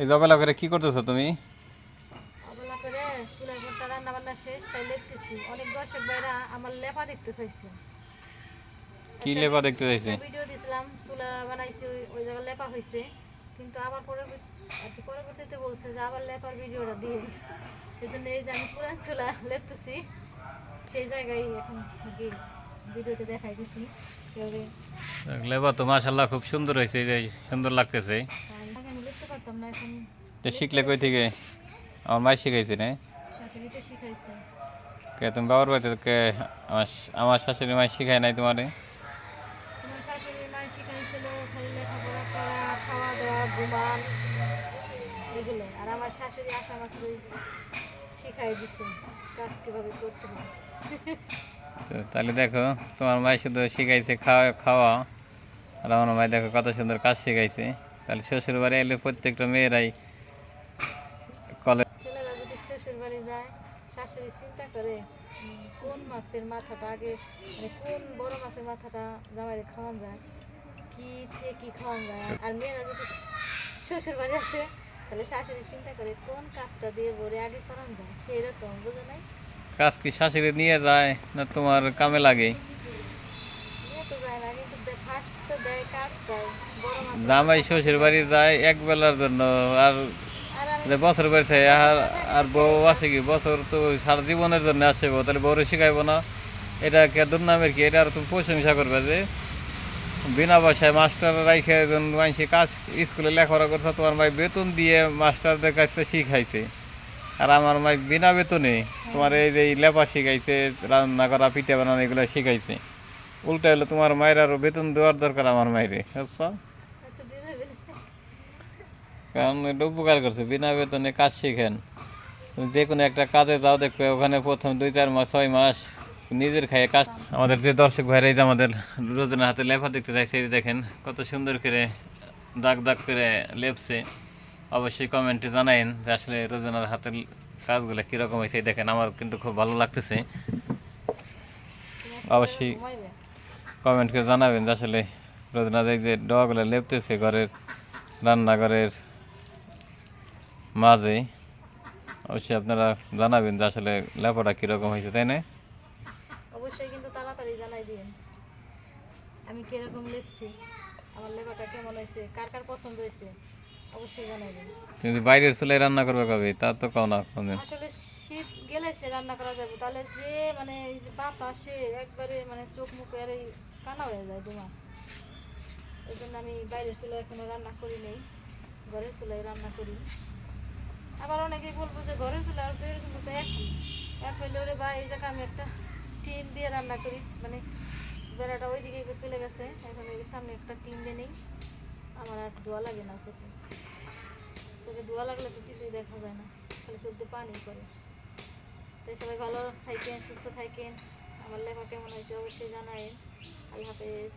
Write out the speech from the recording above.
এই জবেলা করে কি করতেছো তুমি? অবলা করে চুলের ঘরটা রান্না বান্না শেষ তাই লেপতেছি। অনেক দর্শক ভাইরা আমার লেপা দেখতে চাইছে। কি লেপা দেখতে চাইছে? ভিডিও দিছিলাম চুলা বানাইছি ওই ওই জায়গায় লেপা হয়েছে কিন্তু আবার পরে আর কি পরবর্তীতে বলছে যে আবার লেপার ভিডিওটা দিয়ে। এই জন্য এই যে আমি পুরান চুলা লেপতেছি সেই জায়গায় এখন আর কি ভিডিওতে দেখাই দিছি। লেবা তো মাশাল্লাহ খুব সুন্দর হয়েছে এই যে সুন্দর লাগতেছে। লিখতে পারতাম না এখন তো শিখলে কই থেকে? আমার মাই শিখাইছে না। শাশুড়িতে শিখাইছে। কে তুমি বাবার বাড়িতে কে আমার আমার শাশুড়ি মাই শিখায় নাই তোমারে? তোমার শাশুড়ি মা শিখাইছিল খালি লেখাপড়া করা খাওয়া দাওয়া ঘুমান এগুলো। আর আমার শাশুড়ি আসা মাত্রই শিখাই দিছে কাজ কীভাবে করতে হয়। তো তাহলে দেখো তোমার মাই শুধু শিখাইছে খাওয়া খাওয়া। আর আমার মাই দেখো কত সুন্দর কাজ শিখাইছে। তাহলে শ্বশুর বাড়ি এলে প্রত্যেকটা মেয়েরাই কলেজ ছেলেরা যদি শ্বশুর বাড়ি যায় শাশুড়ি চিন্তা করে কোন মাছের মাথাটা আগে মানে কোন বড় মাছের মাথাটা জামাইরে খাওয়ান যায়? কি দিয়ে কি খাওয়ান যায়? আর মেয়েরা যদি শ্বশুর বাড়ি আসে তাহলে শাশুড়ি চিন্তা করে কোন কাজটা দিয়ে বলে আগে করান যায়? সেই রকম বুঝে নাই? কাজ কি শাশুড়ি নিয়ে যায় না তোমার কামে লাগে নিয়ে তো যায় না কিন্তু ফার্স্ট তো দেয় কাজটাই বড় মাছ জামাই শ্বশুর বাড়ি যায় এক বেলার জন্য আর বছর বাড়ি থাকে আর আর বউ আছে কি? বছর তো সারা জীবনের জন্য আসে বউ তাহলে বউরে শিখাইবো না। এটা কে দুর্নামের কি? এটা আর তুমি প্রশংসা করবে যে বিনা পয়সায় মাস্টার রাইখে একজন মানুষের কাজ স্কুলে লেখাপড়া করছে তোমার মাই বেতন দিয়ে মাস্টারদের কাছে শিখাইছে। আর আমার মাই বিনা বেতনে তোমার এই যে লেপা শিখাইছে রান্না করা পিঠে বানানো এগুলো শিখাইছে। উল্টা হলো তোমার মায়ের আরও বেতন দেওয়ার দরকার আমার মায়েরে আচ্ছা কারণ এটা উপকার করছে বিনা বেতনে কাজ শিখেন। তুমি যে কোনো একটা কাজে যাও দেখবে ওখানে প্রথম দুই চার মাস ছয় মাস নিজের খাইয়ে কাজ। আমাদের যে দর্শক ভাইরা এই যে আমাদের রোজনের হাতে লেফা দেখতে চাইছে দেখেন কত সুন্দর করে দাগ দাগ করে লেপছে। অবশ্যই কমেন্টে জানাইন যে আসলে রোজনার হাতের কাজগুলো কীরকম হয়েছে দেখেন আমার কিন্তু খুব ভালো লাগতেছে। অবশ্যই কমেন্ট করে জানাবেন যে আসলে রোজনা দেখ যে ডগুলো লেপতেছে ঘরের রান্নাঘরের মাঝে, অবশ্যই আপনারা জানাবেন যে আসলে লেপাটা কীরকম হয়েছে, তাই না? অবশ্যই কিন্তু তাড়াতাড়ি জানাই দিন আমি কীরকম লেপছি, আমার লেবাটা কেমন হয়েছে, কার কার পছন্দ হয়েছে? অবশ্যই জানাই কিন্তু বাইরের চুলায় রান্না করবে কবে? তা তো কাও না কোনদিন। আসলে শীত গেলে সে রান্না করা যাবে। তাহলে যে মানে এই যে বাতাসে একবারে মানে চোখ মুখ আর এই কানা হয়ে যায় দুমা এই জন্য আমি বাইরের চুলায় এখনও রান্না করি নেই। ঘরের চুলায় রান্না করি। আবার অনেকেই বলব যে ঘরের চুলা আর দুইয়ের চুলা তো একই। এক হইলে ওরে বা এই জায়গায় আমি একটা টিন দিয়ে রান্না করি। মানে বেড়াটা ওইদিকে চলে গেছে। এখন এই সামনে একটা টিন দিয়ে নেই। আমার আর ধোয়া লাগে না চোখে। চোখে ধোয়া লাগলে তো কিছুই দেখা যায় না, খালি চোখ দিয়ে পানি করে তাই সবাই ভালো থাকেন, সুস্থ থাকেন। আমার লেখা কেমন হয়েছে অবশ্যই জানাই আল্লাহ হাফেজ।